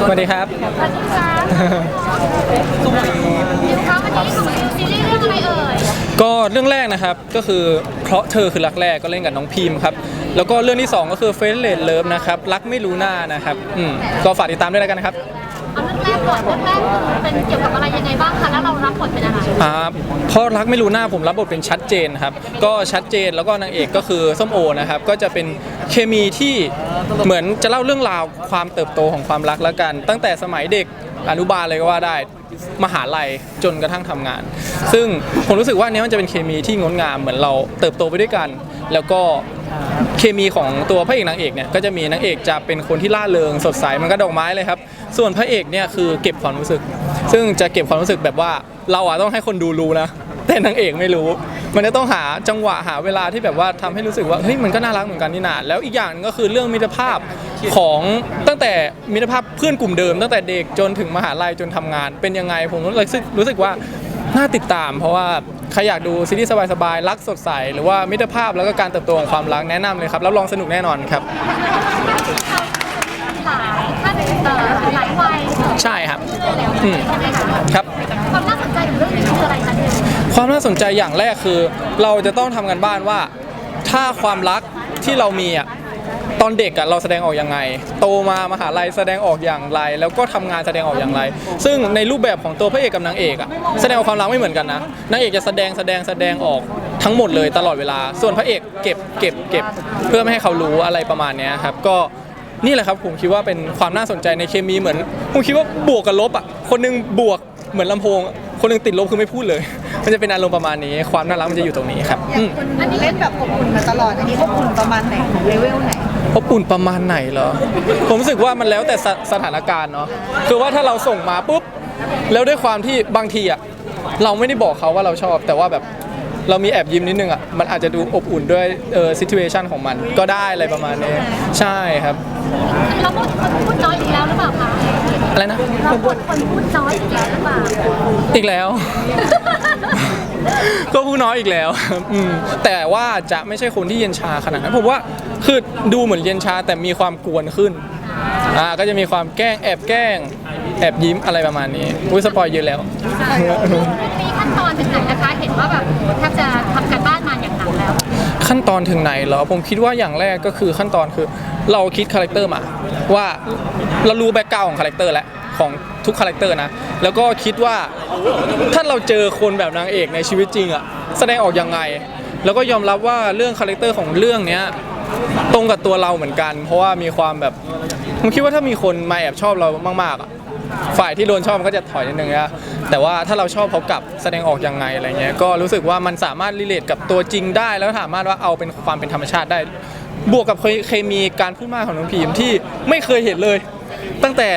สวัสดีครับ สวัสดีค่ะดิวคะวันนี้ของดิวซีรีส์เรื่องอะไรเอ่ยก็เรื่องแรกนะครับก็คือเพราะเธอคือรักแรกก็เล่นกับน้องพิมพ์ครับ แล้วก็เรื่องที่สองก็คือเฟรนเลดเลิฟนะครับ รักไม่รู้หน้านะครับอืมก็ฝากติดตามด้วยแล้วกันนะครับ เอาเรื่องแรกก่อนเรื่องแรกคือเป็นเกี่ยวกับอะไรยังไงบ้างคะแล้วเรารับบทเป็นอะไรอ่าเพราะรักไม่รู้หน้าผมรับบทเป็นชัดเจนครับ ก็ชัดเจนแล้วก็นางเอกก็คือส้มโอนะครับ ก็จะเป็นเคมีที่เหมือนจะเล่าเรื่องราวความเติบโตของความรักแล้วกัน ตั้งแต่สมัยเด็กอนุบาลเลยก็ว่าได้มหาลัยจนกระทั่งทำงาน ซึ่งผมรู้สึกว่านเนี้ยมันจะเป็นเคมีที่งดงามเหมือนเราเติบโตไปด้วยกัน แล้วก็ เคมีของตัวพระเอกนางเอกเนี่ยก็จะมีนางเอกจะเป็นคนที่ล่าเริงสดใสมันก็ดอกไม้เลยครับ ส่วนพระเอกเนี่ยคือเก็บความรู้สึก ซึ่งจะเก็บความรู้สึกแบบว่าเราอะต้องให้คนดูรู้นะแต่นางเอกไม่รู้ มันจะต้องหาจังหวะหาเวลาที่แบบว่าทำให้รู้สึกว่าเฮ้ยมันก็น่ารักเหมือนกันนี่นาแล้วอีกอย่างก็คือเรื่องมิตรภาพของตั้งแต่มิตรภาพเพื่อนกลุ่มเดิม ตั้งแต่เด็กจนถึงมหาลัยจนทำงาน เป็นยังไงผมรู้สึกรู้สึกว่าน่าติดตาม เพราะว่า ครอยากดูซีรีส์สบายๆรักสดใส หรือว่ามิตรภาพแล้วก็การเติบโตของความรักแนะนำเลยครับรับรองสนุกแน่นอนครับ หลายท่านเอ่อหลายวัยใช่ครับ อืมใช่ไหมคะครับ ความน่าสนใจของเรื่องนี้คืออะไรคะดิวความน่าสนใจอย่างแรกคือ เราจะต้องทำกันบ้านว่า ถ้าความรักที่เรามีอะ ตอนเด็กอะเราแสดงออกยังไง โตมามหาลัยแสดงออกอย่างไร แล้วก็ทำงานแสดงออกอย่างไร ซึ่งในรูปแบบของตัวพระเอกกับนางเอกอะแสดงออกความรักไม่เหมือนกันนะนางเอกจะแสดงแสดงแสดงออกทั้งหมดเลยตลอดเวลา ส่วนพระเอกเก็บเก็บเก็บเพื่อไม่ให้เขารู้อะไรประมาณนี้ครับก็นี่แหละครับผมคิดว่าเป็นความน่าสนใจในเคมีเหมือนผมคิดว่าบวกกับลบอะคนหนึงบวกเหมือนลำโพง คนหนึงติดลบคือไม่พูดเลย มันจะเป็นอารมณ์ประมาณนี้ ความน่ารักมันจะอยู่ตรงนี้ครับอย่าอืงมคุณเล่นแบบอบอุ่นมาตลอด อันนี้อบอุ่นประมาณไหนของเลเวลไหน อบอุ่นประมาณไหนเหรอ ผมรู้สึกว่ามันแล้วแต่สสถานการณ์เนาะคือว่าถ้าเราส่งมาปุ๊บแล้วด้วยความที่บางทีอะเราไม่ได้บอกเขาว่าเราชอบ แต่ว่าแบบเรามีแอบยิ้มนิดนึงอะมันอาจจะดูอบอุ่นด้วยเออซิทูเอชันของมันก็ได้อะไรประมาณนี้ใช่ครับคือเราพูดคนพูดน้อยอีกแล้วหรือเปล่าคะ อะไรนะเราพูดคนพูดน้อยอีกแล้วหรือเปล่าอีกแล้ว ก็ผู้น้อยอีกแล้วอืมแต่ว่าจะไม่ใช่คนที่เย็นชาขนาดนั้นผมว่าคือดูเหมือนเย็นชาแต่มีความกวนขึ้นอ่าก็จะมีความแกล้งแอบแกล้ง แอบยิ้มอะไรประมาณนี้อุ้ยสปอยเยอะแล้วเรื่องนี้ขั้นตอนถึงไหนนะคะ เห็นว่าแบบแทบจะทำการบ้านมาอย่างหนักแล้ว ขั้นตอนถึงไหนเหรอผมคิดว่าอย่างแรกก็คือขั้นตอนคือเราคิดคาแรคเตอร์มา ว่าเรารู้แบ็กกราวของคาแรคเตอร์แล้วของทุกคาแรคเตอร์นะ แล้วก็คิดว่าถ้าเราเจอคนแบบนางเอกในชีวิตจริงอะแสดงออกยังไง แล้วก็ยอมรับว่าเรื่องคาแรคเตอร์ของเรื่องเนี้ยตรงกับตัวเราเหมือนกัน เพราะว่ามีความแบบผมคิดว่าถ้ามีคนมาแอบชอบเรามากๆอะ ฝ่ายที่โดนชอบมันก็จะถอยนิดนึงนะแต่ว่าถ้าเราชอบเขากลับแสดงออกยังไงอะไรเงี้ยก็รู้สึกว่ามันสามารถรีเลทกับตัวจริงได้ แล้วสามารถว่าเอาเป็นความเป็นธรรมชาติได้ บวกกับเคยเคมีการพูดมากของน้องพีมที่ไม่เคยเห็นเลย ตั้งแต่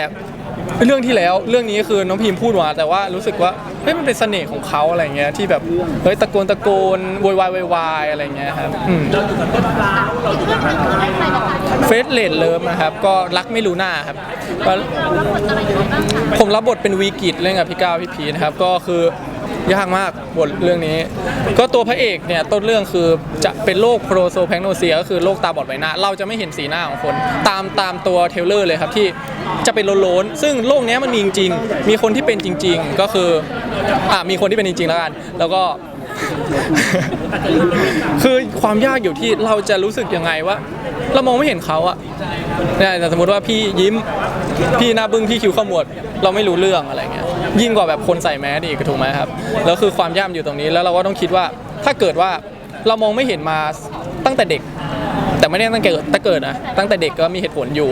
เรื่องที่แล้วเรื่องนี้คือน้องพีมพูดมาแต่ว่ารู้สึกว่า เฮ้ยมันเป็นเสน่ห์ของเขาอะไรเงี้ยที่แบบเฮ้ยตะโกนตะโกนโวยวายโวยวายอะไรเงี้ยครับอืมอีกเรื่องหนึงคือเรื่องอะไรนะคะเฟสเลดเลิฟนะครับก็รักไม่รู้หน้าครับก็ เรารับบทอะไรยังไงบ้างคะผมรับบทเป็นวีกิจเล่นกับพี่ก้าวพี่พีนะครับก็คือ ยากมากบทเรื่องนี้ ก็ตัวพระเอกเนี่ยต้นเรื่องคือจะเป็นโรคโปรโซแพคโนเซียก็คือโรคตาบอดใบหน้า เราจะไม่เห็นสีหน้าของคน ตามตามตัวเทลเลอร์เลยครับที่จะเป็นโลนๆซึ่งโรคเนี้ยมันมีจริงๆมีคนที่เป็นจริง ๆ ก็คืออ่ามีคนที่เป็นจริงๆแล้วกัน แล้วก็คือความยากอยู่ที่เราจะรู้สึกยังไงว่า เรามองไม่เห็นเขาอะเนี่ยแต่สมมติว่าพี่ยิ้ม พี่หน้าบึ้งพี่คิ้วขมวด เราไม่รู้เรื่องอะไรเงี้ยยิ่งกว่าแบบคนใส่แมสอีกถูกไหมครับแล้วคือความยากอยู่ตรงนี้แล้วเราก็ต้องคิดว่าถ้าเกิดว่าเรามองไม่เห็นมาตั้งแต่เด็ก แต่ไม่ได้ตั้งแต่เกิดตั้งเกิดนะตั้งแต่เด็กก็มีเหตุผลอยู่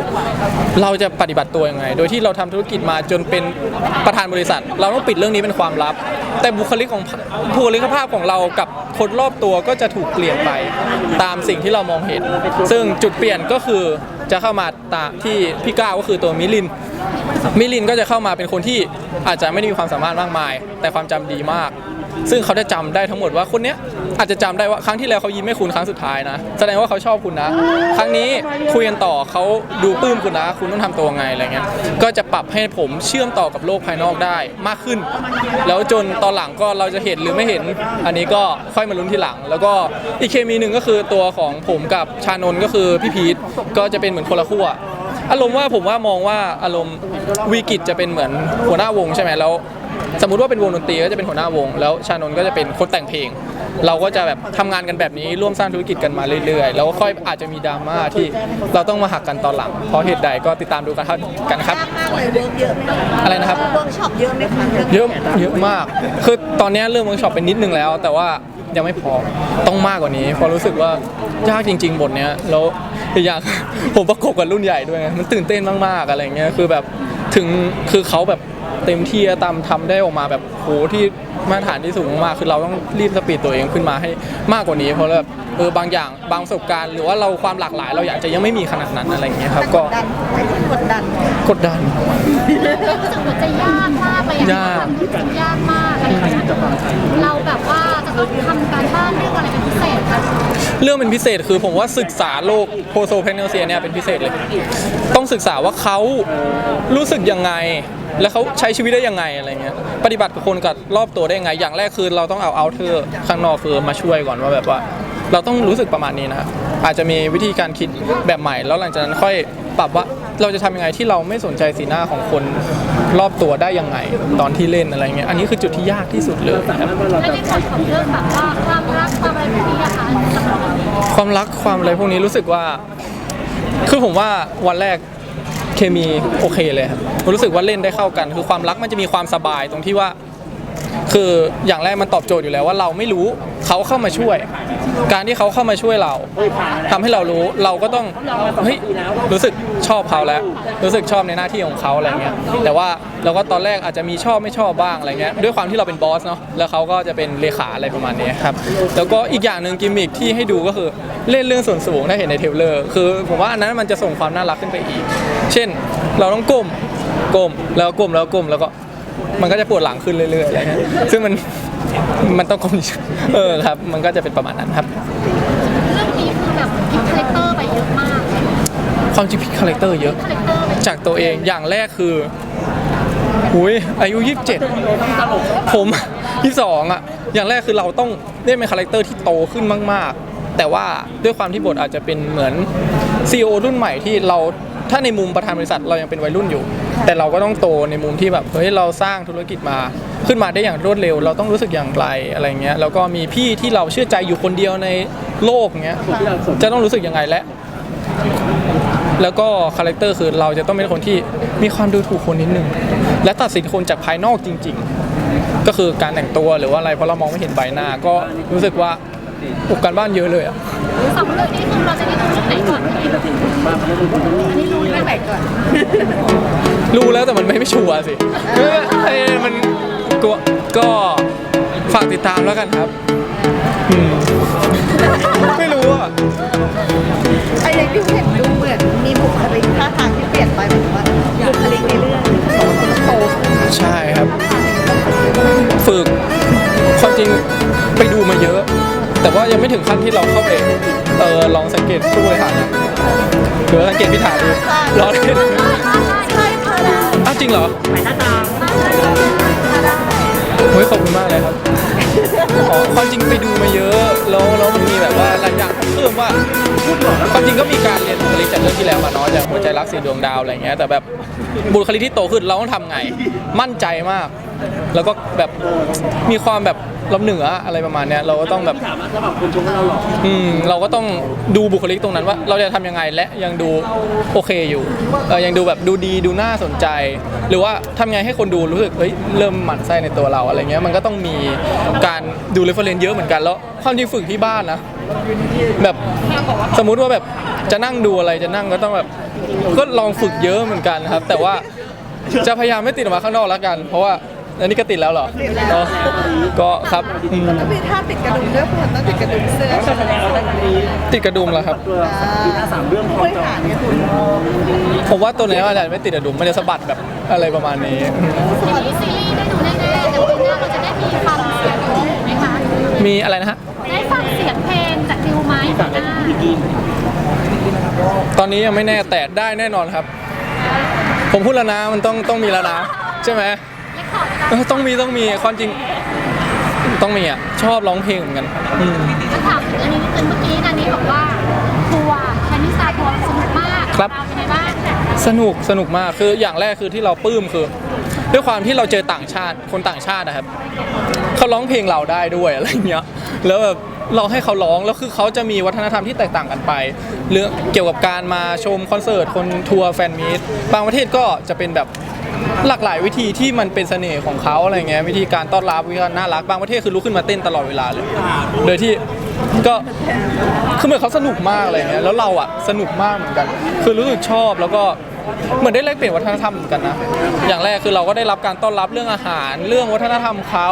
เราจะปฏิบัติตัวยังไง โดยที่เราทำธุรกิจมาจนเป็นประธานบริษัท เราต้องปิดเรื่องนี้เป็นความลับ แต่บุคลิกของบุคลิกภาพของเรากับคนรอบตัวก็จะถูกเปลี่ยนไปตามสิ่งที่เรามองเห็น ซึ่งจุดเปลี่ยนก็คือ จะเข้ามาตาที่พี่ก้าวก็คือตัวมิลิน มิลินก็จะเข้ามาเป็นคนที่อาจจะไม่ได้มีความสามารถมากมาย แต่ความจำดีมาก ซึ่งเขาจะจำได้ทั้งหมดว่าคนเนี้ยอาจจะจำได้ว่าครั้งที่แล้วเขายิ้มให้คุณครั้งสุดท้ายนะ แสดงว่าเขาชอบคุณนะ ครั้งนี้คุยกันต่อเขาดูปลื้มคุณนะ คุณต้องทำตัวไงอะไรเงี้ยก็จะปรับให้ผมเชื่อมต่อกับโลกภายนอกได้มากขึ้น แล้วจนตอนหลังก็เราจะเห็นหรือไม่เห็น อันนี้ก็ค่อยมาลุ้นทีหลัง แล้วก็อีกเคมีหนึ่งก็คือตัวของผมกับชานนท์ก็คือพี่พีทก็จะเป็นเหมือนคนละขั้วอารมณ์ว่าผมว่ามองว่าอารมณ์วีกิจจะเป็นเหมือนหัวหน้าวงใช่ไหมแล้ว สมมุติว่าเป็นวงดนตรีก็จะเป็นหัวหน้าวง แล้วชานนท์ก็จะเป็นคนแต่งเพลง เราก็จะแบบทำงานกันแบบนี้ร่วมสร้างธุรกิจกันมาเรื่อยๆ แล้วค่อยอาจจะมีดราม่าที่เราต้องมาหักกันตอนหลัง เพราะเหตุใดก็ติดตามดูกันครับกันครับ ยากมากเลยเวิร์กเยอะไหมคะอะไรนะครับ เวิร์กช็อปเยอะไหมคะเยอะเยอะมาก คือตอนนี้เริ่มเวิร์กช็อปเป็นนิดนึงแล้ว แต่ว่ายังไม่พอต้องมากกว่านี้เพราะรู้สึกว่ายากจริง ๆ บทเนี้ยแล้วอีกอย่าง ผมประกบกับรุ่นใหญ่ด้วยไงมันตื่นเต้นมากๆอะไรเงี้ยคือแบบ ถึงคือเขาแบบเต็มที่อะตามทำได้ออกมาแบบโหที่มาตรฐานที่สูงมากๆคือเราต้องรีบสปีดตัวเองขึ้นมาให้มากกว่านี้ เพราะแบบเออบางอย่างบางประสบการณ์ หรือว่าเราความหลากหลาย เราอยากจะยังไม่มีขนาดนั้นอะไรเงี้ยครับก็ดันไม่ใช่กดดันกดดันรู้สึกว่าจะยากมากเลยอะยากทำจริงๆยากมากอะไรอย่างเงี้ยเราแบบว่าจะต้องทำ เรื่องเป็นพิเศษคือผมว่าศึกษาโลกโพโซเพเนเซียเนี่ยเป็นพิเศษเลย ต้องศึกษาว่าเขารู้สึกยังไง แล้วเขาใช้ชีวิตได้ยังไงอะไรเงี้ยปฏิบัติกับคนกับรอบตัวได้ยังไง อย่างแรกคือเราต้องเอาเอาเธอร์ข้างนอกคือมาช่วยก่อนว่าแบบว่า เราต้องรู้สึกประมาณนี้นะอาจจะมีวิธีการคิดแบบใหม่ แล้วหลังจากนั้นค่อย ปรับว่าเราจะทำยังไงที่เราไม่สนใจสีหน้าของคนรอบตัวได้ยังไง ตอนที่เล่นอะไรเงี้ยอันนี้คือจุดที่ยากที่สุดเลยครับแล้วในส่วนของเรื่องแบบว่าความรักความอะไรพวกนี้อะคะความรักความอะไรพวกนี้รู้สึกว่า คือผมว่าวันแรกเคมีโอเคเลยครับรู้สึกว่าเล่นได้เข้ากัน คือความรักมันจะมีความสบายตรงที่ว่า คืออย่างแรกมันตอบโจทย์อยู่แล้วว่าเราไม่รู้ เขาเข้ามาช่วย การที่เขาเข้ามาช่วยเราทำให้เรารู้เราก็ต้องเฮ้ยรู้สึกชอบเขาแล้ว รู้สึกชอบในหน้าที่ของเขาอะไรเงี้ยแต่ว่าเราก็ตอนแรกอาจจะมีชอบไม่ชอบบ้างอะไรเงี้ยด้วยความที่เราเป็นบอสเนาะแล้วเขาก็จะเป็นเลขาอะไรประมาณนี้ครับแล้วก็อีกอย่างหนึ่งกิมมิคที่ให้ดูก็คือเล่นเรื่องส่วนสูงถ้าเห็นในเทรลเลอร์คือผมว่าอันนั้นมันจะส่งความน่ารักขึ้นไปอีก เช่น เราต้องก้มก้มแล้วก้มแล้วก้มแล้วก็ มันก็จะปวดหลังขึ้นเรื่อยๆอะไรเงี้ยซึ่งมันมันต้องคอมเออครับ มันก็จะเป็นประมาณนั้นครับ เรื่องนี้คือแบบคิดคาแรคเตอร์ไปเยอะมากความจริงพี่คาแรคเตอร์เยอะ คาแรคเตอร์ไปจากตัวเองอย่างแรกคือหุยอายุ 27 ผม 22อะ อย่างแรกคือเราต้องเล่นเป็นคาแรคเตอร์ที่โตขึ้นมาก ๆ แต่ว่าด้วยความที่บทอาจจะเป็นเหมือน CEO รุ่นใหม่ที่เราถ้าในมุมประธานบริษัทเรายังเป็นวัยรุ่นอยู่ แต่เราก็ต้องโตในมุมที่แบบเฮ้ยเราสร้างธุรกิจมาขึ้นมาได้อย่างรวดเร็ว เราต้องรู้สึกอย่างไรอะไรเงี้ยแล้วก็มีพี่ที่เราเชื่อใจอยู่คนเดียวในโลกเงี้ยจะต้องรู้สึกยังไงและ แล้วก็คาแรคเตอร์คือเราจะต้องเป็นคนที่มีความดูถูกคนนิดนึงและตัดสินคนจากภายนอกจริง ๆ ก็คือการแต่งตัวหรือว่าอะไรเพราะเรามองไม่เห็นใบหน้าก็รู้สึกว่าอุกการบ้านเยอะเลยอะ สองเรื่องนี้คือเราจะได้ดูเรื่องไหนก่อนดีอันนี้รู้เรื่เรื่อองงไหไหนนก่อนรู้แล้วแต่มันไม่ไม่ชัวร์สิเออเออมันก็ก็ฝากติดตามแล้วกันครับอืมไม่รู้อะไอ้ยังที่เห็นดูเหมือนมีบุคลิกท่าทางที่เปลี่ยนไปเหมือนว่าบุคลิกในเรื่องโตขึ้นใช่ครับ ฝึกความจริงไปดูมาเยอะ แต่ว่ายังไม่ถึงขั้นที่เราเข้าไปเออลองสังเกตผู้บริหารนะหรือว่าสังเกตพิธาดูรอเล่นใช่ค่ะอ้าวจริงเหรอเฮ้ยขอบคุณมากเลยครับอ๋อความจริงไปดูมาเยอะแล้วแล้วมันมีแบบว่าหลายอย่างเพิ่มว่าความจริงก็มีการเรียนบุคลิกจากเรื่องที่แล้วมาเนาะจากหัวใจรักสีดวงดาวอะไรเงี้ยแต่แบบ บุคลิกที่โตขึ้นเราต้องทำไง มั่นใจมาก แล้วก็แบบมีความแบบล้ำเหนืออะไรประมาณเนี้ยเราก็ต้องแบบอืมเราก็ต้องดูบุคลิกตรงนั้นว่า เราจะทำยังไงและยังดูโอเคอยู่เออยังดูแบบดูดีดูน่าสนใจ หรือว่าทำไงให้คนดูรู้สึกเฮ้ยเริ่มหมั่นไส้ในตัวเราอะไรเงี้ยมันก็ต้องมีการดูเรฟเฟรนเยอะเหมือนกันแล้วความจริงฝึกที่บ้านนะแบบสมมุติว่าแบบจะนั่งดูอะไรจะนั่งก็ต้องแบบ ก็ลองฝึกเยอะเหมือนกันครับ แต่ว่าจะพยายามไม่ติดออกมาข้างนอกแล้วกัน เพราะว่าอันนี้ก็ติดแล้วเหรอเออก็ครับอืมก็มีท่าติดกระดุมด้วยเพราะต้องติดกระดุมเสื้อใช่ไหมติดกระดุมเหรอครับผู้บริหารเนี่ยคุณผมว่าตัวไหนอาจจะไม่ติดกระดุมมันจะสะบัดแบบอะไรประมาณนี้อย่างนี้ซีรีส์ได้ดูแน่ๆแต่ปีหน้าเราจะได้มีฟังเสียงเพลงไหมคะ มีอะไรนะฮะ ได้ฟังเสียงเพลงจากดิวไหมปีหน้าตอนนี้ยังไม่แน่แต่ได้แน่นอนครับ ผมพูดแล้วนะมันต้องต้องมีแล้วนะใช่ไหมเลคคอร์ดเออต้องมีต้องมีความจริงต้องมีอะชอบร้องเพลงเหมือนกันอืม จะถามอันนี้นิดนึงเมื่อกี้นันนี้บอกว่าทัวร์แคนิสตาทัวร์สนุกมากครับเป็นไงบ้างสนุกสนุกมากคืออย่างแรกคือที่เราปลื้มคือ ด้วยความที่เราเจอต่างชาติคนต่างชาตินะครับเขาร้องเพลงเราได้ด้วยอะไรเงี้ย แล้วแบบเราให้เขาร้องแล้วคือเขาจะมีวัฒนธรรมที่แตกต่างกันไปเรื่องเกี่ยวกับการมาชมคอนเสิร์ตคนทัวร์แฟนมีตบางประเทศก็จะเป็นแบบหลากหลายวิธีที่มันเป็นเสน่ห์ของเขาอะไรเงี้ยวิธีการต้อนรับวิธีการน่ารักบางประเทศคือลุกขึ้นมาเต้นตลอดเวลาเลย โดยที่ก็คือเหมือนเขาสนุกมากอะไรเงี้ยแล้วเราอะสนุกมากเหมือนกัน คือรู้สึกชอบแล้วก็เหมือนได้แลกเปลี่ยนวัฒนธรรมเหมือนกันนะอย่างแรกคือเราก็ได้รับการต้อนรับเรื่องอาหารเรื่องวัฒนธรรมเขา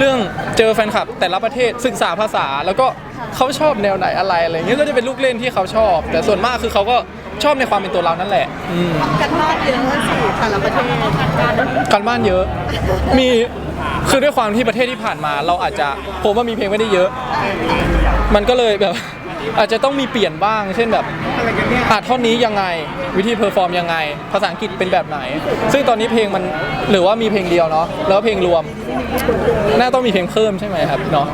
เรื่องเจอแฟนคลับแต่ละประเทศศึกษาภาษา แล้วก็เขาชอบแนวไหนอะไรอะไรเงี้ยก็จะเป็นลูกเล่นที่เขาชอบ แต่ส่วนมากคือเขาก็ชอบในความเป็นตัวเรานั่นแหละอืม กันบ้านเยอะสิแต่ละประเทศการบ้านเยอะ มี คือด้วยความที่ประเทศที่ผ่านมา เราอาจจะผมว่ามีเพลงไม่ได้เยอะ มันก็เลยแบบ อาจจะต้องมีเปลี่ยนบ้าง เช่นแบบอาท่อนนี้ยังไงวิธีเพอร์ฟอร์มยังไง ภาษาอังกฤษเป็นแบบไหน ซึ่งตอนนี้เพลงมันหรือว่ามีเพลงเดียวเนาะแล้วเพลงรวม น่าต้องมีเพลงเพิ่มใช่ไหมครับเนาะ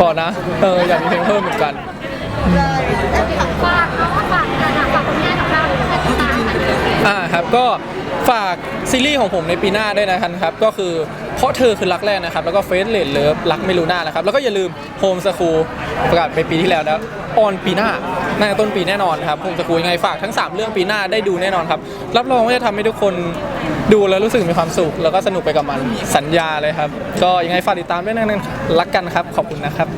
ขอนะเอออยากมีเพลงเพิ่มเหมือนกันเลยเอ้ยฝากเนาะฝากกันอะฝากผลงานของเราให้ติดตามกันอ่าครับก็ฝากซีรีส์ของผมในปีหน้าด้วยนะครับก็คือเพ ราะเธอคือรักแรกนะครับ แล้วก็เฟสเลดเลิฟรักไม่รู้หน้านะครับ แล้วก็อย่าลืมโฮมสคูลประกาศไปปีที่แล้วแล้วออนปีหน้าน่าจะต้นปีแน่นอนครับโฮมสคูลยังไงฝากทั้ง 3 เรื่องปีหน้าได้ดูแน่นอนครับ รับรองว่าจะทำให้ทุกคนดูแล้วรู้สึกมีความสุข แล้วก็สนุกไปกับมันสัญญาเลยครับ ก็ยังไงฝากติดตามด้วยนะรักกันครับ ขอบคุณนะครับ